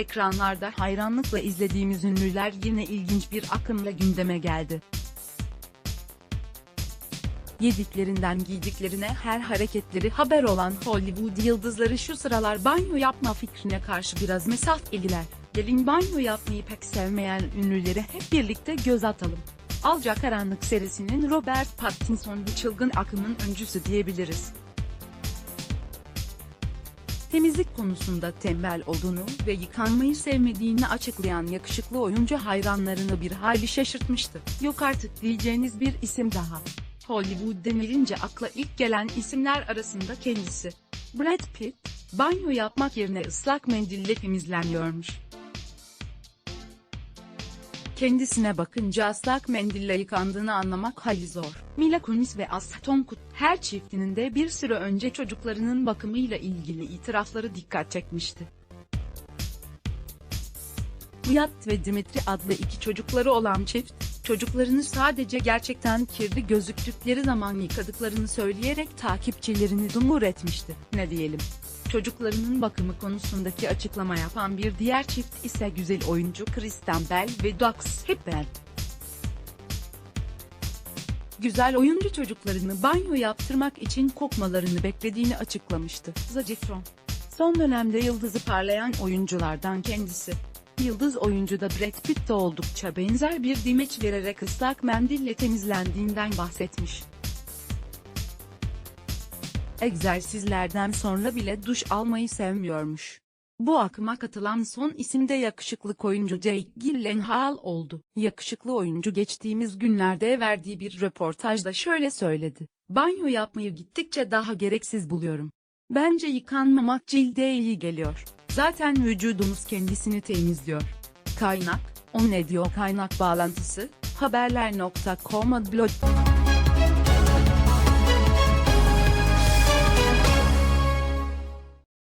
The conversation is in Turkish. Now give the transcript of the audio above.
Ekranlarda hayranlıkla izlediğimiz ünlüler yine ilginç bir akımla gündeme geldi. Yediklerinden giydiklerine her hareketleri haber olan Hollywood yıldızları şu sıralar banyo yapma fikrine karşı biraz mesafeliler. Gelin banyo yapmayı pek sevmeyen ünlüleri hep birlikte göz atalım. Alacakaranlık serisinin Robert Pattinson bu çılgın akımın öncüsü diyebiliriz. Temizlik konusunda tembel olduğunu ve yıkanmayı sevmediğini açıklayan yakışıklı oyuncu hayranlarını bir hayli şaşırtmıştı. Yok artık diyeceğiniz bir isim daha. Hollywood denilince akla ilk gelen isimler arasında kendisi. Brad Pitt, banyo yapmak yerine ıslak mendille temizleniyormuş. Kendisine bakınca ıslak mendille yıkandığını anlamak hali zor. Mila Kunis ve Aston Kut her çiftinin de bir süre önce çocuklarının bakımıyla ilgili itirafları dikkat çekmişti. Viyat ve Dimitri adlı iki çocukları olan çift, çocuklarını sadece gerçekten kirli gözüktükleri zaman yıkadıklarını söyleyerek takipçilerini dumur etmişti. Ne diyelim? Çocuklarının bakımı konusundaki açıklama yapan bir diğer çift ise güzel oyuncu Kristen Bell ve Dax Hepburn. Güzel oyuncu çocuklarını banyo yaptırmak için kokmalarını beklediğini açıklamıştı. Zac Efron. Son dönemde yıldızı parlayan oyunculardan kendisi. Yıldız oyuncu da Brad Pitt'te oldukça benzer bir dimeç vererek ıslak mendille temizlendiğinden bahsetmiş. Egzersizlerden sonra bile duş almayı sevmiyormuş. Bu akıma katılan son isim de yakışıklı oyuncu Jake Gyllenhaal oldu. Yakışıklı oyuncu geçtiğimiz günlerde verdiği bir röportajda şöyle söyledi. Banyo yapmayı gittikçe daha gereksiz buluyorum. Bence yıkanmamak cilde iyi geliyor. Zaten vücudumuz kendisini temizliyor. Kaynak, o ne diyor kaynak bağlantısı, haberler.com.